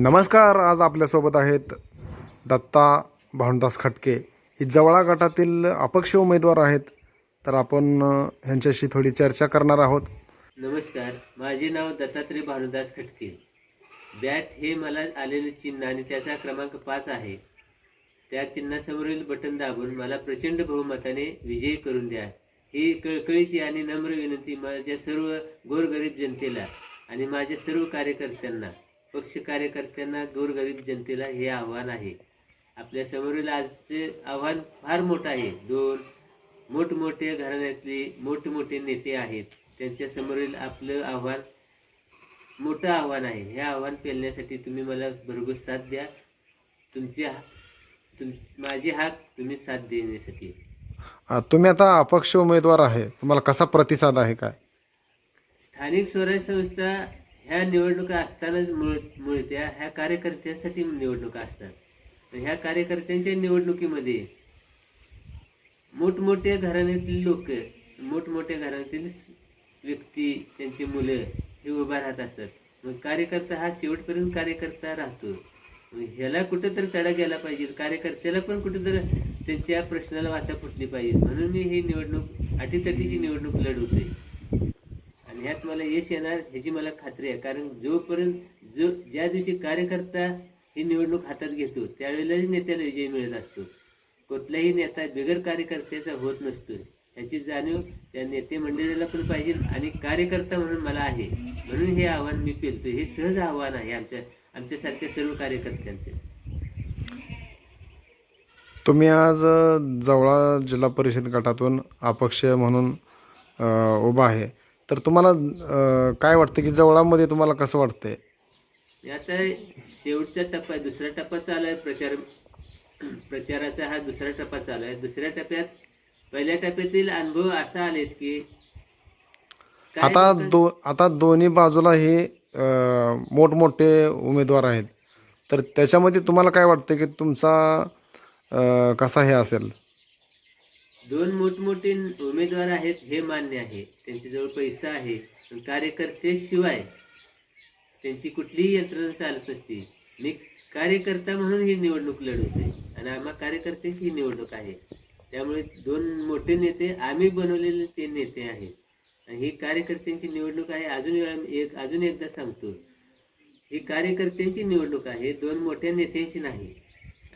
नमस्कार आज आपल्यासोबत आहेत दत्ता भानुदास खटके. ही जवळा गटातील अपक्ष उमेदवार आहेत. तर आपण ह्यांच्याशी थोडी चर्चा करणार आहोत. नमस्कार माझे नाव दत्तात्रय भानुदास खटके. बॅट हे मला आलेले चिन्ह आणि त्याचा क्रमांक पाच आहे. त्या चिन्हासमोरील बटन दाबून मला प्रचंड बहुमताने विजयी करून द्या. ही कळकळीची आणि नम्र विनंती माझ्या सर्व गोरगरीब जनतेला आणि माझ्या सर्व कार्यकर्त्यांना. पक्ष कार्यकर्त्यांना गोरगरीब जनतेला हे आव्हान आहे. आपल्या समोरील आजचे आव्हान फार मोठं आहे. दोन मोठमोठे घराण्यातले मोठमोठे नेते आहेत. त्यांच्या समोरील आपलं आव्हान मोठं आव्हान आहे. हे आव्हान पेलण्यासाठी तुम्ही मला भरघोस साथ द्या. तुमची तुम माझी हाक तुम्ही साथ देण्यासाठी. तुम्ही आता अपक्ष उमेदवार आहे. तुम्हाला कसा प्रतिसाद आहे काय? स्थानिक स्वराज्य संस्था ह्या निवडणुका असतानाच मुळ मुळत्या ह्या कार्यकर्त्यांसाठी निवडणुका असतात. ह्या कार्यकर्त्यांच्या निवडणुकीमध्ये मोठमोठ्या घराण्यातील लोक मोठमोठ्या घराण्यातील व्यक्ती त्यांची मुलं हे उभा राहत असतात. मग कार्यकर्ता हा शेवटपर्यंत कार्यकर्ता राहतो. मग ह्याला कुठंतरी तडा गेला पाहिजे. कार्यकर्त्याला पण कुठंतरी त्यांच्या प्रश्नाला वाचा फुटली पाहिजे. म्हणून मी ही निवडणूक अटीतटीची निवडणूक लढवते आणि ह्यात मला यश येणार ह्याची मला खात्री आहे. कारण जोपर्यंत जो ज्या दिवशी कार्यकर्ता ही निवडणूक हातात घेतो त्यावेळेलाही नेत्याला विजय मिळत असतो. कुठलाही नेता बिगर कार्यकर्त्याचा होत नसतो. ह्याची जाणीव त्या नेते मंडळीला पण पाहिजे आणि कार्यकर्ता म्हणून मला आहे. म्हणून हे आव्हान मी पेलतो हे सहज आव्हान आहे आमच्या आमच्यासारख्या सर्व कार्यकर्त्यांचे. तुम्ही आज जवळा जिल्हा परिषद गटातून अपक्ष म्हणून उभा आहे. तर तुम्हाला अ, काय वाटतं की जवळामध्ये तुम्हाला कसं वाटतंय? आता शेवटचा टप्पा आहे दुसरा टप्पा चालू आहे प्रचार प्रचाराचा हा दुसरा टप्पा चालू आहे. दुसऱ्या टप्प्यात पहिल्या टप्प्यातील अनुभव असा आलेत की काय आता लोकां- दो आता दोन्ही बाजूला हे अ, मोठमोठे उमेदवार आहेत. तर त्याच्यामध्ये तुम्हाला काय वाटतं की तुमचा अ, कसा हे असेल? दोन मोठमोठे उमेदवार आहेत हे मान्य आहे. त्यांच्याजवळ पैसा आहे पण कार्यकर्त्याशिवाय त्यांची कुठलीही यंत्रणा चालत नसते. मी कार्यकर्ता म्हणून ही निवडणूक लढवते आणि आम्हा कार्यकर्त्यांची ही निवडणूक आहे. त्यामुळे दोन मोठे नेते आम्ही बनवलेले ते नेते आहेत. आणि ही कार्यकर्त्यांची निवडणूक आहे अजून वेळा एक अजून एकदा सांगतो. ही कार्यकर्त्यांची निवडणूक आहे दोन मोठ्या नेत्यांची नाही.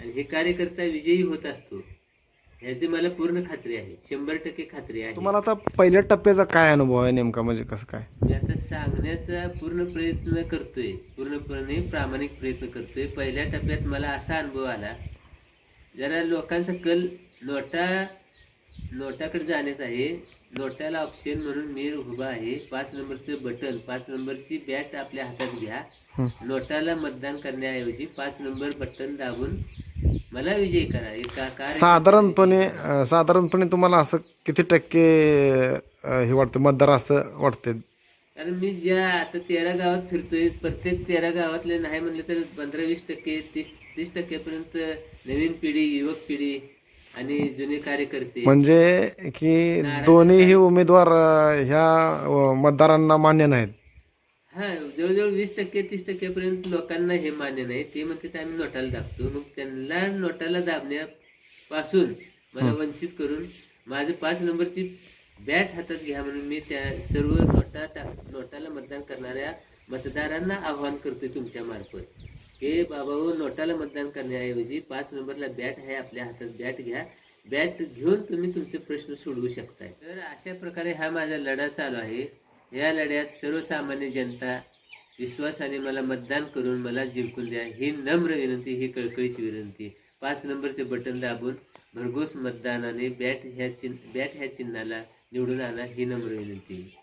आणि हे कार्यकर्ता विजयी होत असतो. ह्याची मला पूर्ण खात्री आहे. शंभर टक्के खात्री आहे. तुम्हाला आता पहिल्या टप्प्याचा काय अनुभव आहे नेमका? म्हणजे कसं काय? मी आता सांगण्याचा पूर्ण प्रयत्न करतोय. पूर्णपणे प्रामाणिक प्रयत्न करतोय. पहिल्या टप्प्यात मला असा अनुभव आला. जरा लोकांचा कल नोटा नोटाकडे जाण्याचा आहे. नोटाला ऑप्शन म्हणून मी उभा आहे. पाच नंबरचं बटन पाच नंबरची बॅट आपल्या हातात घ्या. नोटाला मतदान करण्याऐवजी पाच नंबर बटन दाबून मला विजयी करा. कार्य- साधारणपणे अ, साधारणपणे तुम्हाला असं किती टक्के अ, हे वाटतं? मतदार असं वाटते कारण मी ज्या आता तेरा गावात फिरतोय प्रत्येक तेरा गावातले नाही म्हणले तर पंधरा वीस टक्के तीस तीस टक्केपर्यंत नवीन पिढी युवक पिढी आणि जुने कार्यकर्ते. म्हणजे की दोन्हीही उमेदवार अ, ह्या अ, मतदारांना मान्य नाहीत. हा जवळजवळ वीस टक्के तीस टक्केपर्यंत लोकांना हे मान्य नाही. ते म्हणतात आम्ही नोटाला दाबतो. मग त्यांना नोटाला दाबण्यापासून मला वंचित करून माझं पाच नंबरची बॅट हातात घ्या म्हणून मी त्या सर्व नोटा टाक नोटाला मतदान करणाऱ्या मतदारांना आव्हान करतोय तुमच्या मार्फत. की बाबा हो नोटाला मतदान करण्याऐवजी पाच नंबरला बॅट आहे आपल्या हातात बॅट घ्या. बॅट घेऊन तुम्ही तुमचे प्रश्न सोडवू शकताय. तर अशा प्रकारे हा माझा लढा चालू आहे. या लढ्यात सर्वसामान्य जनता विश्वासाने मला मतदान करून मला जिंकून द्या ही नम्र विनंती ही कळकळीची विनंती. पाच नंबरचे बटन दाबून भरघोस मतदानाने बॅट ह्या चिन्ह बॅट ह्या चिन्हाला निवडून आणा ही नम्र विनंती.